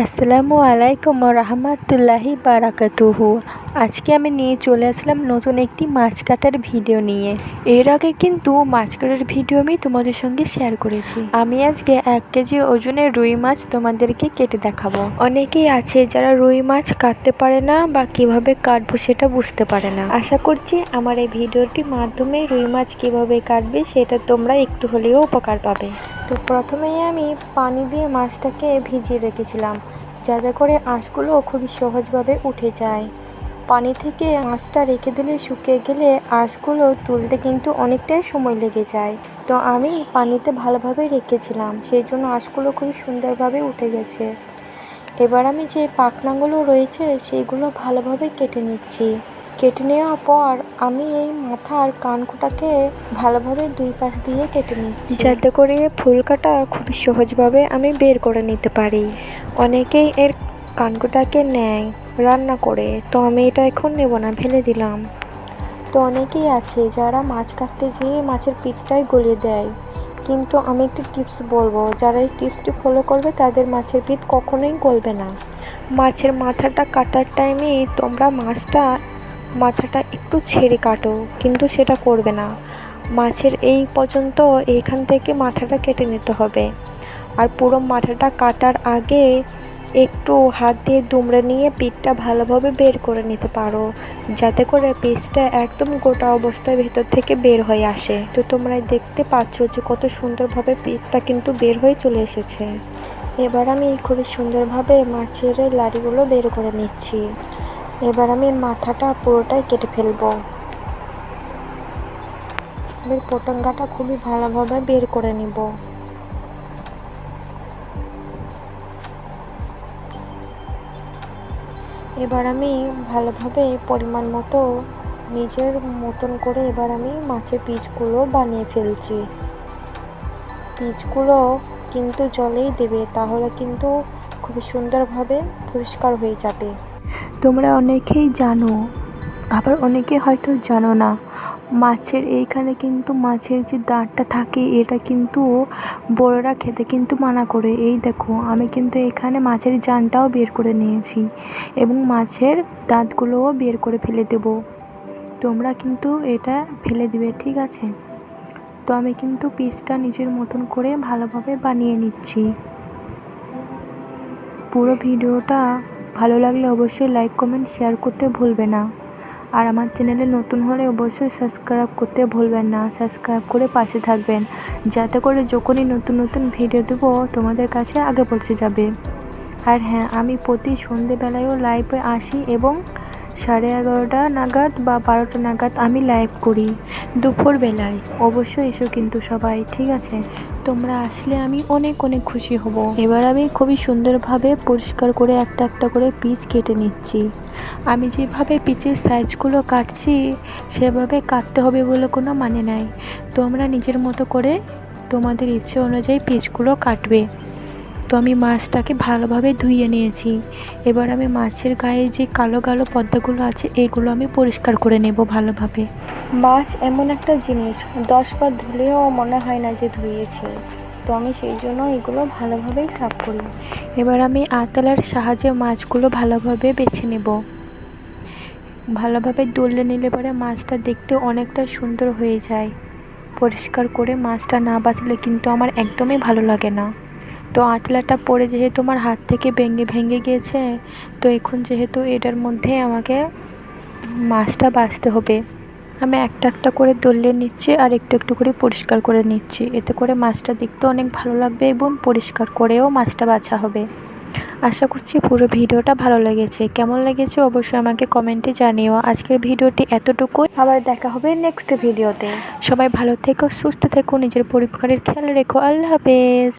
আসসালামু আলাইকুম রহমতুল্লাহি বারাকাতুহু। আজকে আমি নিয়ে চলে আসলাম নতুন একটি মাছ কাটার ভিডিও নিয়ে। এর আগে কিন্তু মাছ কাটার ভিডিও আমি তোমাদের সঙ্গে শেয়ার করেছি। আমি আজকে এক কেজি ওজনের রুই মাছ তোমাদেরকে কেটে দেখাবো। অনেকেই আছে যারা রুই মাছ কাটতে পারে না বা কীভাবে কাটবো সেটা বুঝতে পারে না। আশা করছি আমার এই ভিডিওটির মাধ্যমে রুই মাছ কীভাবে কাটবে সেটা তোমরা একটু হলেও উপকার পাবে। তো প্রথমেই আমি পানি দিয়ে মাছটাকে ভিজিয়ে রেখেছিলাম, যাতে করে আঁশগুলো খুবই সহজভাবে উঠে যায়। পানি থেকে আঁশটা রেখে দিলে শুকিয়ে গেলে আঁশগুলো তুলতে কিন্তু অনেকটাই সময় লেগে যায়। তো আমি পানিতে ভালোভাবে রেখেছিলাম, সেই জন্য আঁশগুলো খুবই সুন্দরভাবে উঠে গেছে। এবার আমি যে পাখনাগুলো রয়েছে, সেগুলো ভালোভাবে কেটে নিচ্ছি। কেটে নেওয়ার পর আমি এই মাথার কানকোটাকে ভালোভাবে দুই পাশ দিয়ে কেটে নিচ্ছি। যাতে করে ফুলকাটা খুবই সহজভাবে আমি বের করে নিতে পারি। অনেকেই এর কানকোটাকে নেয় রান্না করে। তো আমি এটা এখন নেব না ফেলে দিলাম। তো অনেকেই আছে যারা মাছ কাটতে যেয়ে মাছের পিঠটাই গলিয়ে দেয়। কিন্তু আমি একটি টিপস বলব যারা এই টিপসটি ফলো করবে তাদের মাছের পিঠ কখনোই গলবে না। মাছের মাথাটা কাটার টাইমে তোমরা মাছটা মাথাটা একটু ছেড়ে কাটো, কিন্তু সেটা করবে না। মাছের এই পর্যন্ত এইখান থেকে মাথাটা কেটে নিতে হবে। আর পুরো মাথাটা কাটার আগে একটু হাত দিয়ে দুমড়ে নিয়ে পিঠটা ভালোভাবে বের করে নিতে পারো, যাতে করে পিসটা একদম গোটা অবস্থায় ভেতর থেকে বের হয়ে আসে। তো তোমরা দেখতে পাচ্ছ যে কত সুন্দরভাবে পিঠটা কিন্তু বের হয়ে চলে এসেছে। এবার আমি খুবই সুন্দরভাবে মাছের লাড়িগুলো বের করে নিচ্ছি। এবার আমি মাথাটা পুরোটাই কেটে ফেলব। এবার পটঙ্গাটা খুবই ভালোভাবে বের করে নিব। এবার আমি ভালোভাবে পরিমাণ মতো নিজের মতন করে এবার আমি মাছের পিচগুলো বানিয়ে ফেলছি। পিচগুলো কিন্তু জলেই দেবে, তাহলে কিন্তু খুবই সুন্দরভাবে পরিষ্কার হয়ে যাবে। তোমরা অনেকেই জানো, আবার অনেকে হয়তো জানো না। মাছের এইখানে কিন্তু মাছের যে দাঁতটা থাকে, এটা কিন্তু বড়রা খেতে কিন্তু মানা করে। এই দেখো, আমি কিন্তু এখানে মাছের জানটাও বের করে নিয়েছি এবং মাছের দাঁতগুলোও বের করে ফেলে দেব। তোমরা কিন্তু এটা ফেলে দিবে, ঠিক আছে? তো আমি কিন্তু পিসটা নিজের মতন করে ভালোভাবে বানিয়ে নিচ্ছি। পুরো ভিডিওটা ভালো লাগলে অবশ্যই লাইক কমেন্ট শেয়ার করতে ভুলবে না। আর আমার চ্যানেলে নতুন হলে অবশ্যই সাবস্ক্রাইব করতে ভুলবেন না। সাবস্ক্রাইব করে পাশে থাকবেন। যাতে করে যখনই নতুন নতুন ভিডিও দেবো, তোমাদের কাছে আগে পৌঁছে যাবে। আর হ্যাঁ আমি প্রতি সন্ধেবেলায়ও লাইভে আসি এবং সাড়ে এগারোটা নাগাদ বা বারোটা নাগাদ আমি লাইভ করি। দুপুরবেলায়। অবশ্যই এসো কিন্তু সবাই, ঠিক আছে? তোমরা আসলে আমি অনেক অনেক খুশি হব। এবার আমি খুবই সুন্দরভাবে পরিষ্কার করে একটা একটা করে পিচ কেটে নিচ্ছি। আমি যেভাবে পিচের সাইজগুলো কাটছি, সেভাবে কাটতে হবে বলে কোনো মানে নাই। তোমরা নিজের মতো করে তোমাদের ইচ্ছে অনুযায়ী পিচগুলো কাটবে। তো আমি মাছটাকে ভালোভাবে ধুয়ে নিয়েছি। এবার আমি মাছের গায়ে যে কালো কালো পর্দাগুলো আছে এগুলো আমি পরিষ্কার করে নেব ভালোভাবে। মাছ এমন একটা জিনিস দশবার ধুলেও মনে হয় না যে ধুয়েছে। তো আমি সেই জন্য এগুলো ভালোভাবেই সাফ করি। এবার আমি আতলার সাহায্যে মাছগুলো ভালোভাবে বেছে নেব। ভালোভাবে দলে নিলে পরে মাছটা দেখতে অনেকটা সুন্দর হয়ে যায়। পরিষ্কার করে মাছটা না বাঁচলে কিন্তু আমার একদমই ভালো লাগে না। তো আঁচলাটা পরে যেহেতু আমার হাত থেকে ভেঙে ভেঙে গিয়েছে তো এখন যেহেতু এটার মধ্যে আমাকে মাছটা বাছতে হবে আমি একটা একটা করে দলিয়ে নিচ্ছি আর একটু একটু করে পরিষ্কার করে নিচ্ছি। এতে করে মাছটা দেখতে অনেক ভালো লাগবে এবং পরিষ্কার করেও মাছটা বাছা হবে। আশা করছি পুরো ভিডিওটা ভালো লেগেছে। কেমন লেগেছে অবশ্যই আমাকে কমেন্টে জানিও। আজকের ভিডিওটি এতটুকুই। আবার দেখা হবে নেক্সট ভিডিওতে সবাই ভালো থেকো সুস্থ থেকো নিজের পরিবারের খেয়াল রেখো। আল্লাহ হাফেজ।